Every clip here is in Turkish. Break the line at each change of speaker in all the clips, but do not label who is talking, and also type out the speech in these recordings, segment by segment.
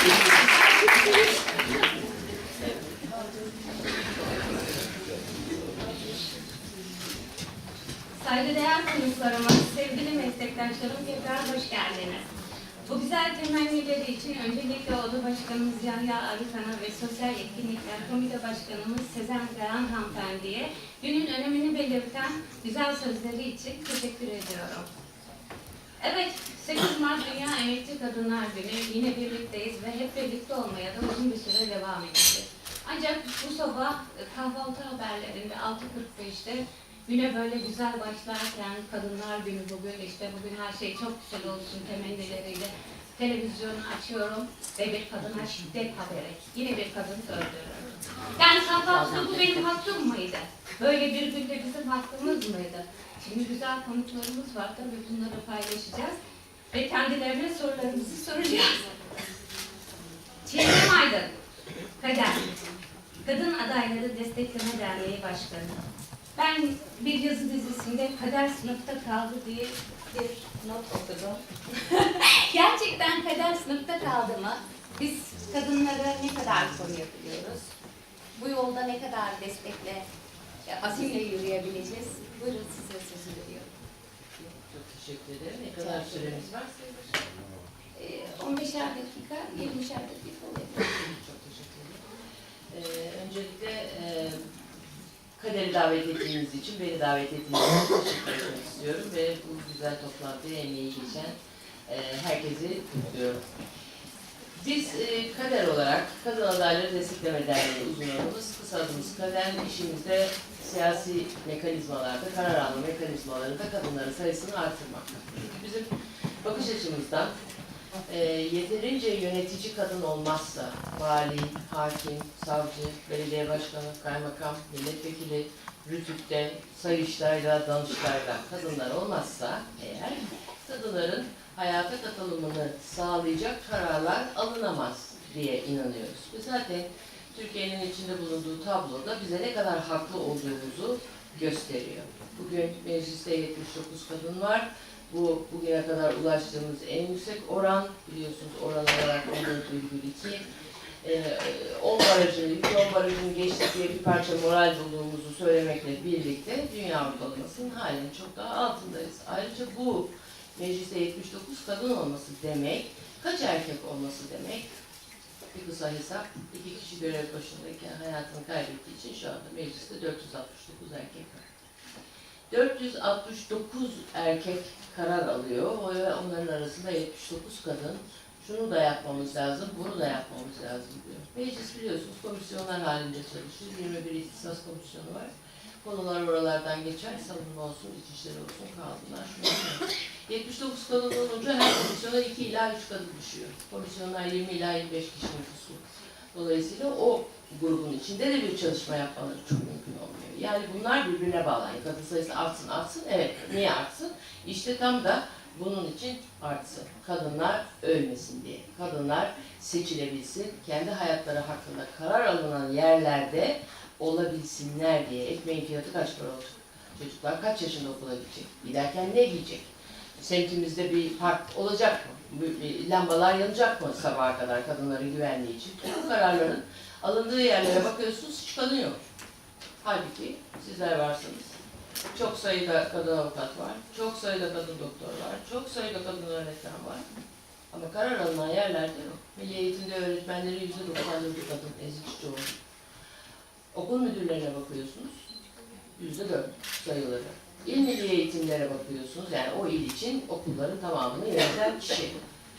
Saygıdeğer konuklarımız, sevgili meslektaşlarım tekrar hoş geldiniz. Bu güzel temennileri için öncelikle Oda Başkanımız Yahya Arıkan'a ve Sosyal Etkinlikler Komite Başkanımız Sezen Kayan Hanımefendi'ye günün önemini belirten güzel sözleri için teşekkür ediyorum. Evet, 8 Mart Dünya Emekçi Kadınlar Günü. Yine birlikteyiz ve hep birlikte olmaya da uzun bir süre devam edeceğiz. Ancak bu sabah e, kahvaltı haberlerinde 6.45'te güne böyle güzel başlarken Kadınlar Günü bugün işte bugün her şey çok güzel olsun temennileriyle televizyonu açıyorum ve bir kadına şiddet haberi. Yine bir kadın öldürüldü. Yani kahvaltıda bu benim hakkım mıydı? Böyle bir günde bizim hakkımız mıydı? Şimdi güzel konuklarımız var tabii bunları paylaşacağız ve kendilerine sorularımızı soracağız. Çiğdem Aydın, Kader, Kadın Adayları Destekleme Derneği Başkanı. Ben bir yazı dizisinde kader sınıfta kaldı diye bir not okudum. Gerçekten kader sınıfta kaldı mı? Biz kadınlara ne kadar koruyabiliyoruz? Bu yolda ne kadar destekle, azimle yürüyebileceğiz? Buyurun size sözü veriyorum.
Çok teşekkür ederim. Ne kadar süremiz var?
Ee, 15'er dakika, 20'şer dakika oluyor.
Çok teşekkür ederim. Ee, öncelikle e, Kader'i davet ettiğiniz için, beni davet ettiğiniz için teşekkür etmek istiyorum ve bu güzel toplantıya emeği geçen e, herkesi kutluyorum. Biz e, Kader olarak Kadın Adayları Destekleme Derneği uzun adımız, kısa adımız Kader, işimizde siyasi mekanizmalarda, karar alma mekanizmalarında kadınların sayısını artırmak. Bizim bakış açımızdan e, yeterince yönetici kadın olmazsa vali, hakim, savcı, belediye başkanı, kaymakam, milletvekili, rütükte, sayıştayda, danıştayda kadınlar olmazsa eğer kadınların hayata katılımını sağlayacak kararlar alınamaz diye inanıyoruz. Ve zaten Türkiye'nin içinde bulunduğu tabloda bize ne kadar haklı olduğumuzu gösteriyor. Bugün mecliste 79 kadın var. Bu bugüne kadar ulaştığımız en yüksek oran biliyorsunuz oran olarak 14,2. Ee, 10 barajını, 10 barajını geçtik diye bir parça moral bulduğumuzu söylemekle birlikte dünya ortalamasının halen çok daha altındayız. Ayrıca bu mecliste 79 kadın olması demek, kaç erkek olması demek? Bir kısa hesap, iki kişi görev başındayken hayatını kaybettiği için şu anda mecliste 469 erkek var. 469 erkek karar alıyor ve onların arasında 79 kadın şunu da yapmamız lazım, bunu da yapmamız lazım diyor. Meclis biliyorsunuz komisyonlar halinde çalışıyor. 21 ihtisas komisyonu var. Konular oralardan geçer, savunma olsun, içişleri olsun kaldılar. Şunu 79 kadın olunca her komisyona 2 ila 3 kadın düşüyor. Komisyonlar 20 ila 25 kişi nüfusu. Dolayısıyla o grubun içinde de bir çalışma yapmaları çok mümkün olmuyor. Yani bunlar birbirine bağlı. Yani kadın sayısı artsın artsın. Evet. Niye artsın? İşte tam da bunun için artsın. Kadınlar ölmesin diye. Kadınlar seçilebilsin. Kendi hayatları hakkında karar alınan yerlerde olabilsinler diye. Ekmeğin fiyatı kaç para olacak? Çocuklar kaç yaşında okula gidecek? Giderken ne giyecek? Semtimizde bir park olacak mı? Lambalar yanacak mı sabaha kadar kadınların güvenliği için? Bu kararların alındığı yerlere bakıyorsunuz hiç yok. Halbuki sizler varsınız. Çok sayıda kadın avukat var, çok sayıda kadın doktor var, çok sayıda kadın öğretmen var. Ama karar alınan yerlerde yok. Milli eğitimde öğretmenleri yüzde doksanlığı kadın ezik çoğu. Okul müdürlerine bakıyorsunuz, yüzde dört sayıları. İl milli eğitimlere bakıyorsunuz, yani o il için okulların tamamını yöneten kişi.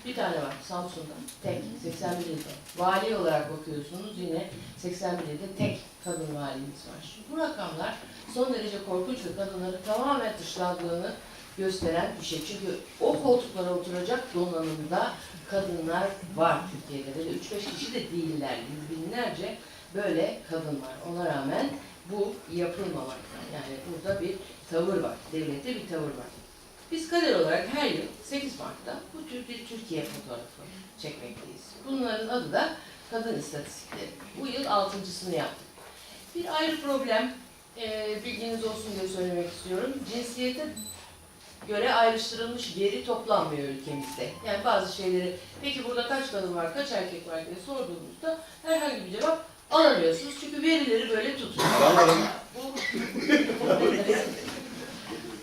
Bir tane var Samsun'da, tek, 81 ilde. Vali olarak bakıyorsunuz yine 81 ilde tek kadın valimiz var. Bu rakamlar son derece korkunç ve kadınların tamamen dışlandığını gösteren bir şey. Çünkü o koltuklara oturacak donanımda kadınlar var Türkiye'de. Böyle 3-5 kişi de değiller. Yüz binlerce böyle kadın var. Ona rağmen bu yapılmamakta. Yani burada bir tavır var. Devlette bir tavır var. Biz kader olarak her yıl 8 Mart'ta bu tür bir Türkiye fotoğrafı çekmekteyiz. Bunların adı da kadın istatistikleri. Bu yıl altıncısını yaptık. Bir ayrı problem, e, bilginiz olsun diye söylemek istiyorum. Cinsiyete göre ayrıştırılmış veri toplanmıyor ülkemizde. Yani bazı şeyleri, peki burada kaç kadın var, kaç erkek var diye sorduğumuzda herhangi bir cevap alamıyorsunuz. Çünkü verileri böyle tutuyor. Bu-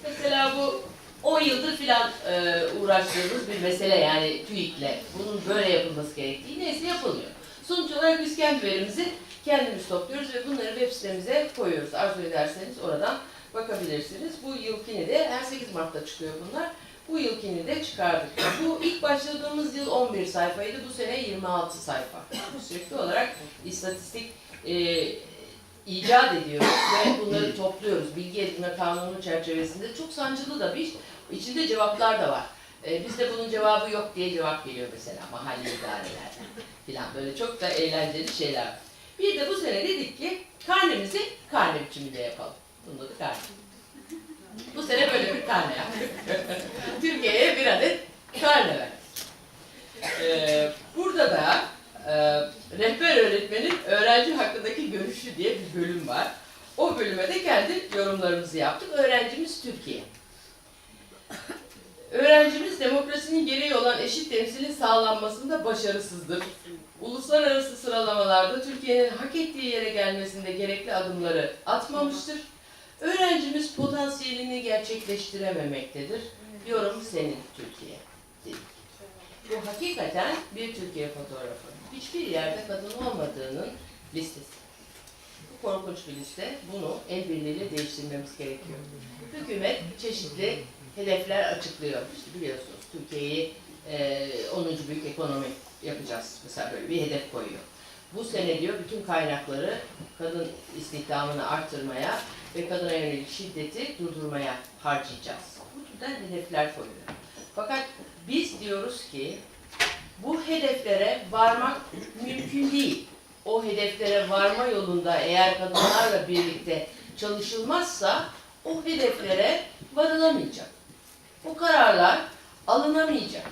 Mesela bu 10 yıldır filan e, uğraştığımız bir mesele yani TÜİK'le. Bunun böyle yapılması gerektiği neyse yapılmıyor. Sonuç olarak biz kendi verimizi kendimiz topluyoruz ve bunları web sitemize koyuyoruz. Arzu ederseniz oradan bakabilirsiniz. Bu yılkini de her 8 Mart'ta çıkıyor bunlar. Bu yılkini de çıkardık. Bu ilk başladığımız yıl 11 sayfaydı. Bu sene 26 sayfa. Sürekli olarak istatistik e, icat ediyoruz ve bunları topluyoruz. Bilgi edinme kanunu çerçevesinde çok sancılı da bir. İçinde cevaplar da var. Ee, bizde bunun cevabı yok diye cevap geliyor mesela mahalle idarelerden filan. Böyle çok da eğlenceli şeyler. Bir de bu sene dedik ki karnemizi karne biçiminde yapalım. Bunun adı karne. Bu sene böyle bir karne yaptık. Türkiye'ye bir adet karne verdik. Ee, burada da e, rehber öğretmenin öğrenci hakkındaki görüşü diye bir bölüm var. O bölüme de kendi yorumlarımızı yaptık. Öğrencimiz Türkiye. Öğrencimiz demokrasinin gereği olan eşit temsilin sağlanmasında başarısızdır. Uluslararası sıralamalarda Türkiye'nin hak ettiği yere gelmesinde gerekli adımları atmamıştır. Öğrencimiz potansiyelini gerçekleştirememektedir. Yorum senin Türkiye. Bu hakikaten bir Türkiye fotoğrafı. Hiçbir yerde kadın olmadığının listesi. Korkunç bir liste. Bunu el birliğiyle değiştirmemiz gerekiyor. Hükümet çeşitli hedefler açıklıyor. İşte biliyorsunuz Türkiye'yi e, 10. büyük ekonomi yapacağız. Mesela böyle bir hedef koyuyor. Bu sene diyor bütün kaynakları kadın istihdamını arttırmaya ve kadına yönelik şiddeti durdurmaya harcayacağız. Bu türden hedefler koyuyor. Fakat biz diyoruz ki bu hedeflere varmak mümkün değil. O hedeflere varma yolunda eğer kadınlarla birlikte çalışılmazsa o hedeflere varılamayacak. O kararlar alınamayacak.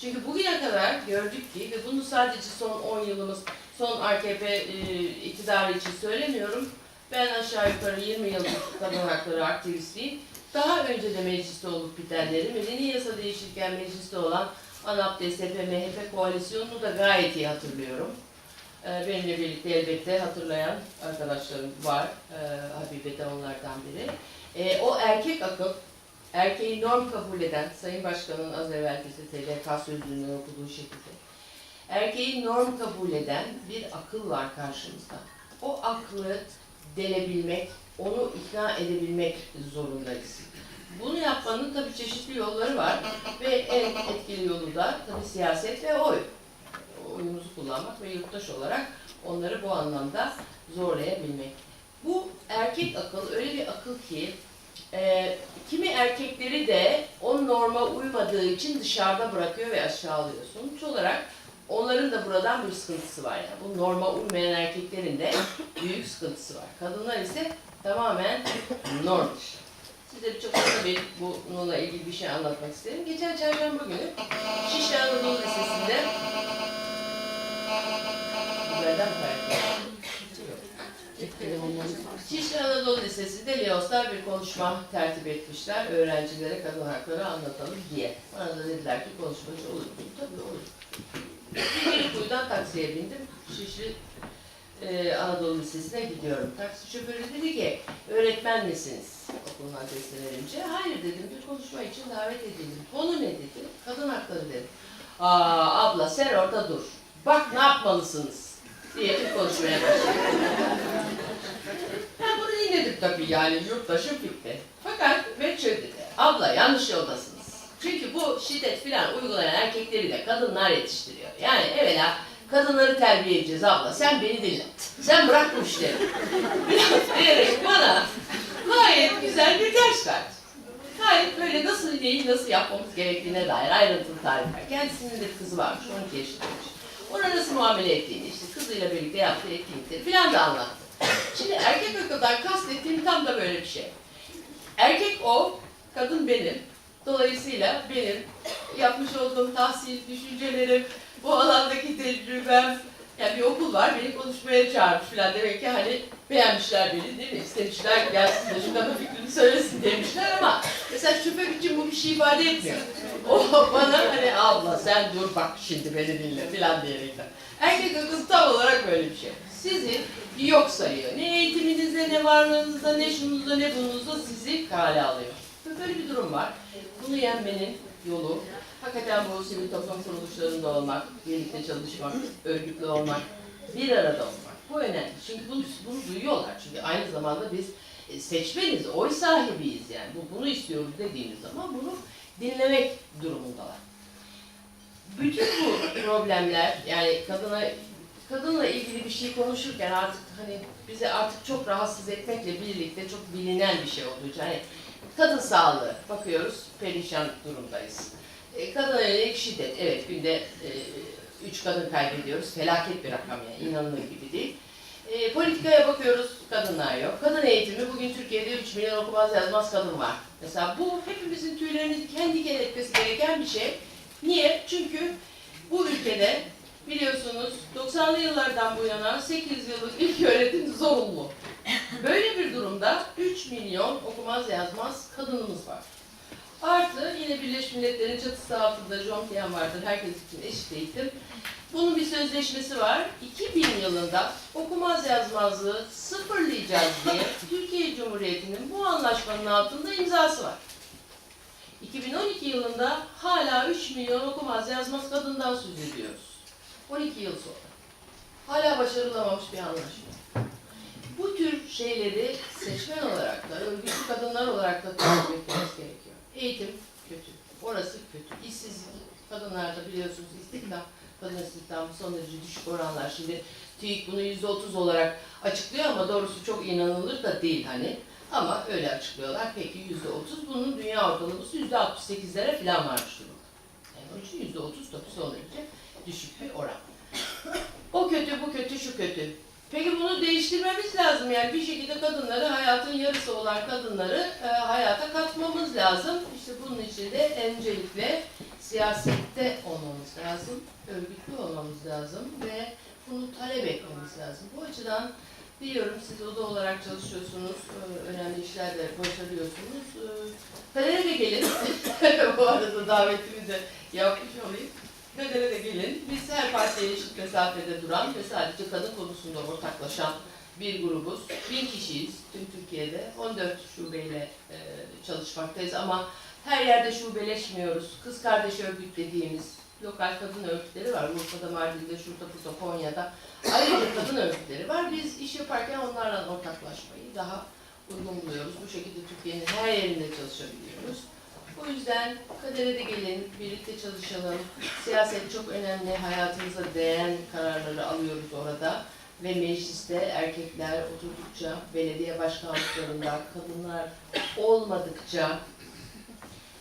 Çünkü bugüne kadar gördük ki ve bunu sadece son 10 yılımız, son AKP e, iktidarı için söylemiyorum. Ben aşağı yukarı 20 yıllık kadın hakları aktivistiyim. Daha önce de mecliste olup bitenleri, medeni yasa değişirken mecliste olan ANAP, DSP, MHP koalisyonunu da gayet iyi hatırlıyorum. Ee, Benimle birlikte elbette hatırlayan arkadaşlarım var. Ee, Habibe de onlardan biri. Ee, o erkek akıl, erkeği norm kabul eden, Sayın Başkan'ın az evvel bize TDK sözlüğünden okuduğu şekilde, erkeği norm kabul eden bir akıl var karşımızda. O aklı delebilmek, onu ikna edebilmek zorundayız. Bunu yapmanın tabii çeşitli yolları var ve en etkili yolu da tabii siyaset ve oy. Oyumuzu kullanmak ve yurttaş olarak onları bu anlamda zorlayabilmek. Bu erkek akıl öyle bir akıl ki e, kimi erkekleri de o norma uymadığı için dışarıda bırakıyor ve aşağılıyor. Sonuç olarak onların da buradan bir sıkıntısı var. Yani bu norma uymayan erkeklerin de büyük sıkıntısı var. Kadınlar ise tamamen norm dışı. Size çok kısa bir bununla ilgili bir şey anlatmak isterim. Geçen çarşamba günü Şişli Anadolu Lisesi'nde Bunlardan mı kaynaklı? Şişli Anadolu Lisesi'nde Leoslar bir konuşma tertip etmişler. Öğrencilere kadın hakları anlatalım diye. Bana da dediler ki konuşmacı olur mu? Tabii olur. Bir kuyudan taksiye bindim. Şişli e, Anadolu Lisesi'ne gidiyorum. Taksi şoförü dedi ki, öğretmen misiniz? Okulun adresini verince. Hayır dedim, bir konuşma için davet edildim. Konu ne dedi? Kadın hakları dedim. Aa abla sen orada dur. Bak ne yapmalısınız diye bir konuşmaya başladı. Ben bunu dinledim tabii yani yurttaşım fikri. Fakat şöyle dedi, abla yanlış yoldasınız. Çünkü bu şiddet filan uygulayan erkekleri de kadınlar yetiştiriyor. Yani evvela kadınları terbiye edeceğiz abla. Sen beni dinle. Sen bırak bu işleri. Biraz diyerek bana gayet güzel bir ders verdi. Gayet böyle nasıl neyi nasıl yapmamız gerektiğine dair ayrıntılı tarifler. Kendisinin de kızı varmış, 12 yaşındaymış. Ona nasıl muamele ettiğini, işte kızıyla birlikte yaptığı etkinlikleri filan da anlattı. Şimdi erkek akıldan kastettiğim tam da böyle bir şey. Erkek o, kadın benim. Dolayısıyla benim yapmış olduğum tahsil, düşüncelerim, bu alandaki tecrübem, var. Beni konuşmaya çağırmış falan. Demek ki hani beğenmişler beni değil mi? İstemişler gelsin de şu kadın fikrini söylesin demişler ama mesela şoför için bu bir şey ifade etmiyor. O bana hani abla sen dur bak şimdi beni dinle falan diyerekten. Erkek akıl tam olarak böyle bir şey. Sizi yok sayıyor. Ne eğitiminizde, ne varlığınızda, ne şunuzda, ne bununuzda sizi kale alıyor. Böyle bir durum var. Bunu yenmenin yolu hakikaten bu sivil toplum kuruluşlarında olmak, birlikte çalışmak, örgütlü olmak, bir arada olmak. Bu önemli. Çünkü bunu, bunu duyuyorlar. Çünkü aynı zamanda biz e, seçmeniz, oy sahibiyiz yani. Bu, bunu istiyoruz dediğimiz zaman bunu dinlemek durumundalar. Bütün bu problemler yani kadına kadınla ilgili bir şey konuşurken artık hani bizi artık çok rahatsız etmekle birlikte çok bilinen bir şey olduğu için hani kadın sağlığı bakıyoruz perişan durumdayız. E, kadına yönelik şiddet evet günde e, üç kadın kaybediyoruz felaket bir rakam yani inanılır gibi değil. E, politikaya bakıyoruz kadınlar yok. Kadın eğitimi bugün Türkiye'de 3 milyon okumaz yazmaz kadın var. Mesela bu hepimizin tüylerini diken diken etmesi gereken bir şey. Niye? Çünkü bu ülkede biliyorsunuz 90'lı yıllardan bu yana 8 yıllık ilk öğretim zorunlu. Böyle bir durumda 3 milyon okumaz yazmaz kadınımız var. Artı yine Birleşmiş Milletler'in çatısı altında John Diyan vardır. Herkes için eşit eğitim. Bunun bir sözleşmesi var. 2000 yılında okumaz yazmazlığı sıfırlayacağız diye Türkiye Cumhuriyeti'nin bu anlaşmanın altında imzası var. 2012 yılında hala 3 milyon okumaz yazmaz kadından söz ediyoruz. 12 yıl sonra. Hala başarılamamış bir anlaşma. Bu tür şeyleri seçmen olarak da, örgütlü kadınlar olarak da takip etmemiz gerekiyor. Eğitim kötü, orası kötü. İşsizlik, kadınlarda biliyorsunuz istihdam, kadın istihdamı son derece düşük oranlar. Şimdi TÜİK bunu %30 olarak açıklıyor ama doğrusu çok inanılır da değil hani. Ama öyle açıklıyorlar. Peki yüzde otuz. Bunun dünya ortalaması yüzde altmış sekizlere falan varmış durumda. Yani onun için yüzde otuz tabii son derece düşük bir oran. O kötü, bu kötü, şu kötü. Peki bunu değiştirmemiz lazım. Yani bir şekilde kadınları, hayatın yarısı olan kadınları e, hayata katmamız lazım. İşte bunun için de öncelikle siyasette olmamız lazım, örgütlü olmamız lazım ve bunu talep etmemiz lazım. Bu açıdan Biliyorum siz oda olarak çalışıyorsunuz, e, önemli işler de başarıyorsunuz. E, Kadere de gelin. Bu arada davetimi de yapmış olayım. Kadere de gelin. Biz her partiye eşit mesafede duran ve sadece kadın konusunda ortaklaşan bir grubuz. Bin kişiyiz tüm Türkiye'de. 14 şubeyle e, çalışmaktayız ama her yerde şubeleşmiyoruz. Kız kardeş örgüt dediğimiz lokal kadın örgütleri var. Urfa'da, Mardin'de, şurada, burada, Konya'da. Ayrıca kadın örgütleri var. Biz iş yaparken onlarla ortaklaşmayı daha uygun buluyoruz. Bu şekilde Türkiye'nin her yerinde çalışabiliyoruz. O yüzden kadere de gelin, birlikte çalışalım. Siyaset çok önemli. Hayatımıza değen kararları alıyoruz orada. Ve mecliste erkekler oturdukça, belediye başkanlıklarında kadınlar olmadıkça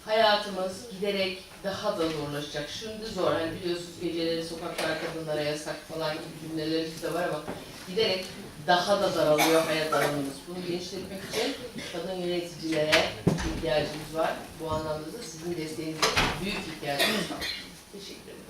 hayatımız giderek daha da zorlaşacak. Şimdi zor. Hani biliyorsunuz geceleri sokaklar kadınlara yasak falan gibi cümlelerimiz de var ama giderek daha da daralıyor hayat alanımız. Bunu genişletmek için kadın yöneticilere ihtiyacımız var. Bu anlamda da sizin desteğinize büyük ihtiyacımız var. Teşekkür ederim.